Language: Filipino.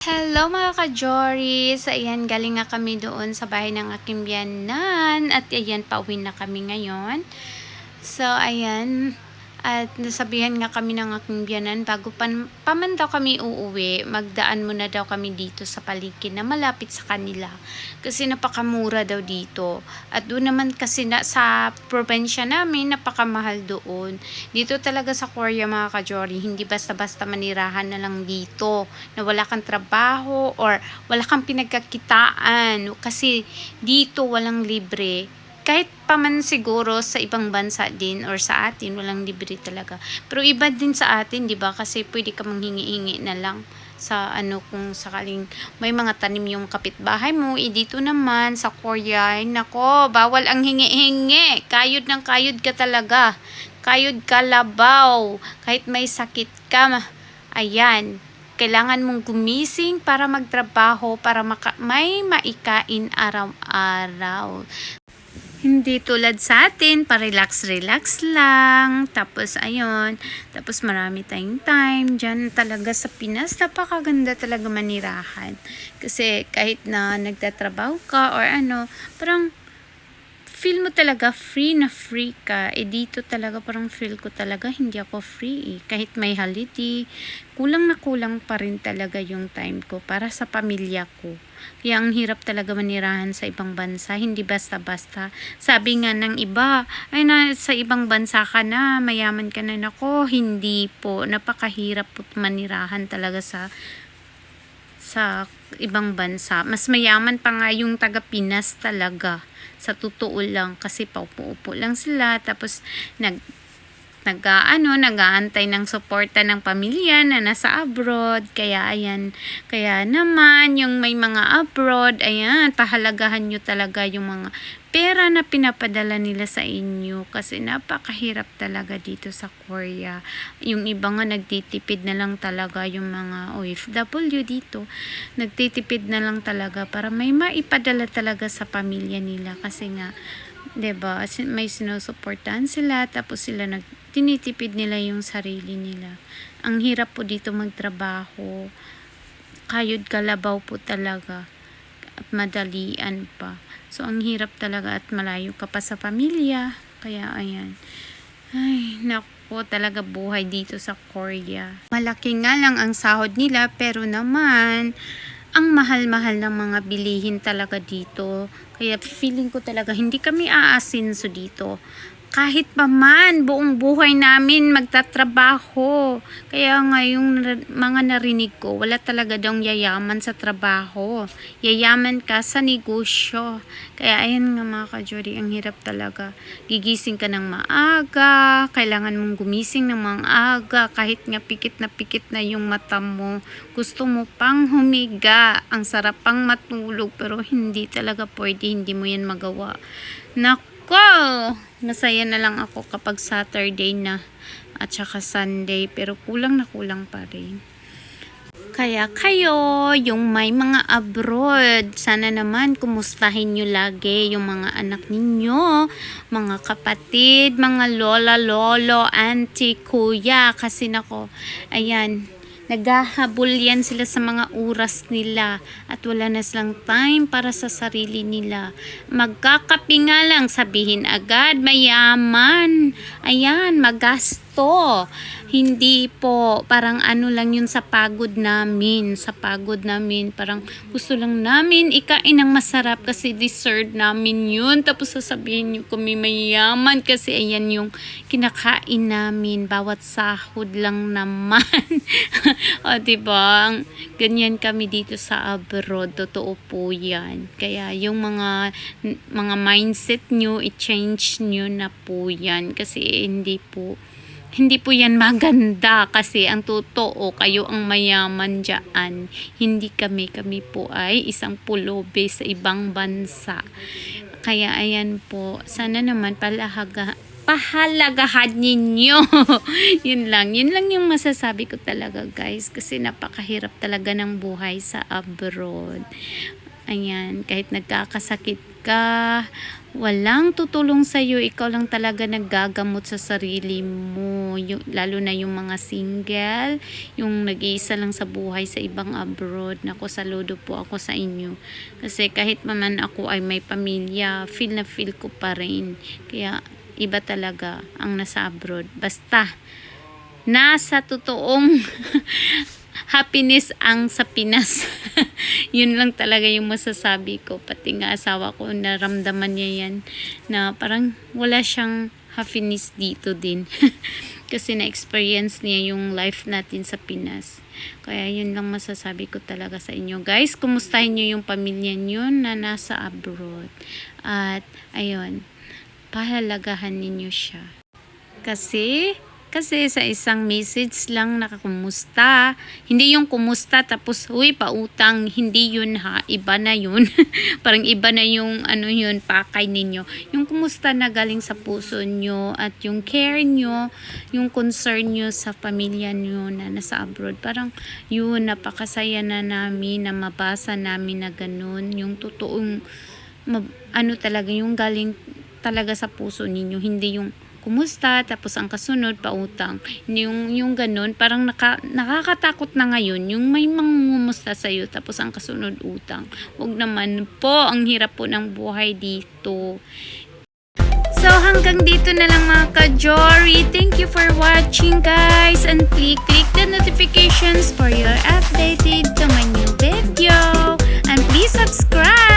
Hello mga ka-Jories! Ayan, galing nga kami doon sa bahay ng aking biyanan. At ayan, pauwi na kami ngayon. So, ayan. At nasabihan nga kami ng aking biyanan, bago pa, pa man daw kami uuwi, magdaan muna daw kami dito sa palengke na malapit sa kanila. Kasi napakamura daw dito. At doon naman kasi na, sa probinsya namin, napakamahal doon. Dito talaga sa Korea mga ka-Jory, hindi basta-basta manirahan na lang dito. Na wala kang trabaho or wala kang pinagkakitaan. Kasi dito walang libre kahit pa man siguro sa ibang bansa din or sa atin, walang libre talaga. Pero iba din sa atin, di ba? Kasi pwede ka manghingi-hingi na lang sa ano kung sakaling may mga tanim yung kapitbahay mo, eh dito naman sa Korea, ay nako, bawal ang hingi-hingi. Kayod ng kayod ka talaga. Kayod ka labaw. Kahit may sakit ka, ayan, kailangan mong gumising para magtrabaho, para maka- may maikain araw-araw. Hindi tulad sa atin, pa-relax-relax lang. Tapos, ayun. Tapos, marami tayong time. Diyan talaga sa Pinas, napakaganda talaga manirahan. Kasi, kahit na nagtatrabaho ka or ano, parang feel mo talaga free na free ka. Eh dito talaga parang feel ko talaga hindi ako free eh. Kahit may holiday, kulang na kulang pa rin talaga yung time ko para sa pamilya ko. Kaya ang hirap talaga manirahan sa ibang bansa, hindi basta-basta. Sabi nga ng iba, ay na sa ibang bansa ka na, mayaman ka na nako, hindi po. Napakahirap po manirahan talaga sa sa ibang bansa. Mas mayaman pa nga yung taga Pinas talaga. Sa totoo lang kasi paupo-upo lang sila tapos nag nag ano, nag-aantay ng suporta ng pamilya na nasa abroad. Kaya ayan, kaya naman yung may mga abroad, ayan, pahalagahan nyo talaga yung mga pera na pinapadala nila sa inyo kasi napakahirap talaga dito sa Korea. Yung iba nga nagtitipid na lang talaga yung mga OFW dito. Nagtitipid na lang talaga para may maipadala talaga sa pamilya nila kasi nga 'di ba may sinusuportahan sila tapos sila nag tinitipid nila yung sarili nila. Ang hirap po dito magtrabaho. Kayod kalabaw po talaga at madalian pa. So, ang hirap talaga at malayo ka pa sa pamilya. Kaya, ayan. Ay, naku, talaga buhay dito sa Korea. Malaki nga lang ang sahod nila, pero naman, ang mahal-mahal ng mga bilihin talaga dito. Kaya feeling ko talaga, hindi kami aasinso dito kahit pa man buong buhay namin magtatrabaho. Kaya nga yung mga narinig ko, wala talaga daw yayaman sa trabaho. Yayaman ka sa negosyo. Kaya ayan nga mga ka-Jody, ang hirap talaga. Gigising ka ng maaga, kailangan mong gumising ng mga aga, kahit nga pikit na pikit na yung mata mo. Gusto mo pang humiga, ang sarap pang matulog, pero hindi talaga pwede, hindi mo yan magawa. Naku! Ko! Masaya na lang ako kapag Saturday na at saka Sunday pero kulang na kulang pa rin. Kaya kayo, yung may mga abroad, sana naman kumustahin nyo lagi yung mga anak ninyo, mga kapatid, mga lola, lolo, auntie, kuya. Kasi nako, ayan, Naghahabol yan sila sa mga oras nila at wala na silang time para sa sarili nila. Magkakapi nga lang sabihin agad, mayaman. Ayan, magasto. Hindi po, parang ano lang yun sa pagod namin. Sa pagod namin, parang gusto lang namin ikain ng masarap kasi dessert namin yun. Tapos sasabihin nyo kami mayaman kasi ayan yung kinakain namin. Bawat sahod lang naman. o, diba? Ganyan kami dito sa abroad. Totoo po yan. Kaya yung mga mga mindset nyo, i-change nyo na po yan. Kasi hindi po hindi po yan maganda kasi ang totoo kayo ang mayaman dyan. Hindi kami, kami po ay isang pulobe sa ibang bansa. Kaya ayan po, sana naman palahaga, pahalagahan ninyo. yun lang, yun lang yung masasabi ko talaga guys kasi napakahirap talaga ng buhay sa abroad. Ayan, kahit nagkakasakit ka, walang tutulong sa iyo, ikaw lang talaga naggagamot sa sarili mo. Yung, lalo na yung mga single, yung nag-iisa lang sa buhay sa ibang abroad. Nako, saludo po ako sa inyo. Kasi kahit man ako ay may pamilya, feel na feel ko pa rin. Kaya iba talaga ang nasa abroad. Basta, nasa totoong happiness ang sa Pinas. Yun lang talaga yung masasabi ko. Pati nga asawa ko, naramdaman niya yan na parang wala siyang happiness dito din. Kasi na-experience niya yung life natin sa Pinas. Kaya yun lang masasabi ko talaga sa inyo. Guys, kumustahin nyo yung pamilya nyo na nasa abroad. At, ayun, pahalagahan ninyo siya. Kasi, kasi sa isang message lang nakakumusta. Hindi yung kumusta tapos, uy, pautang. Hindi yun ha. Iba na yun. Parang iba na yung ano yun, pakay ninyo. Yung kumusta na galing sa puso nyo at yung care nyo, yung concern nyo sa pamilya nyo na nasa abroad. Parang yun, napakasaya na namin na mabasa namin na ganun. Yung totoong, mab- ano talaga, yung galing talaga sa puso ninyo. Hindi yung kumusta, tapos ang kasunod, pautang. Yung, yung ganun, parang naka, nakakatakot na ngayon, yung may mangungumusta sa'yo, tapos ang kasunod, utang. Huwag naman po, ang hirap po ng buhay dito. So, hanggang dito na lang mga ka-Jory. Thank you for watching, guys. And please click the notifications for your updated to my new video. And please subscribe.